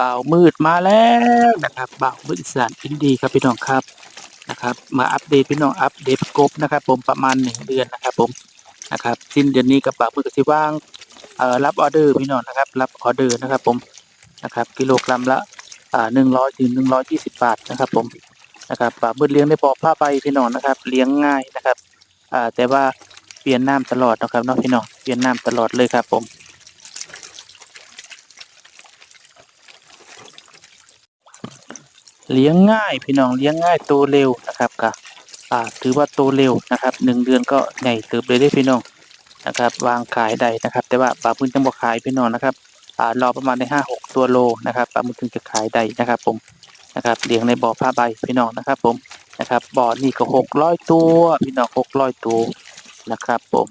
บ่าวมืดมาแล้วนะครับบ่าวมืดอีสานอินดีครับพี่น้องครับนะครับมาอัปเดตพี่น้องอัปเดตกบนะครับ ผมประมาณหนึ่งเดือนนะครับ ผมนะครับสิ้นเดือนนี้กับบ่าวมืดก็สิว่างเอ่อรับออเดอร์พี่น้องนะครับ รับออเดอร์นะครับ ผมนะครับกิโลกรัมละอ่าหนึ่งร้อยถึงหนึ่งร้อยยี่สิบบาทนะครับ ผมนะครับบ่าวมืดเลี้ยงในบ่อผ้าใบพี่น้องนะครับ เลี้ยงง่ายนะครับอ่าแต่ว่าเปลี่ยนน้ำตลอดนะครับเนาะพี่น้องเปลี่ยนน้ำตลอดเลยครับผม เลี้ยงง่ายพี่น้องเลี้ยงง่ายโตเร็วนะครับก็อ่าถือว่าโตเร็วนะครับหนึ่งเดือนก็ใหญ่เติบเลยได้พี่น้องนะครับ วางขายได้นะครับ แต่ว่าปลาพื้นจังบ่ขายพี่น้องนะครับอ่ารอประมาณในห้าหกตัวโลนะครับปลาพื้นถึงจะขายได้นะครับ ผมนะครับเลี้ยงในบ่อผ้าใบพี่น้องนะครับ ผมนะครับบ่อนี่ก็หกร้อยตัวพี่น้องหกร้อยตัวนะครับ ผม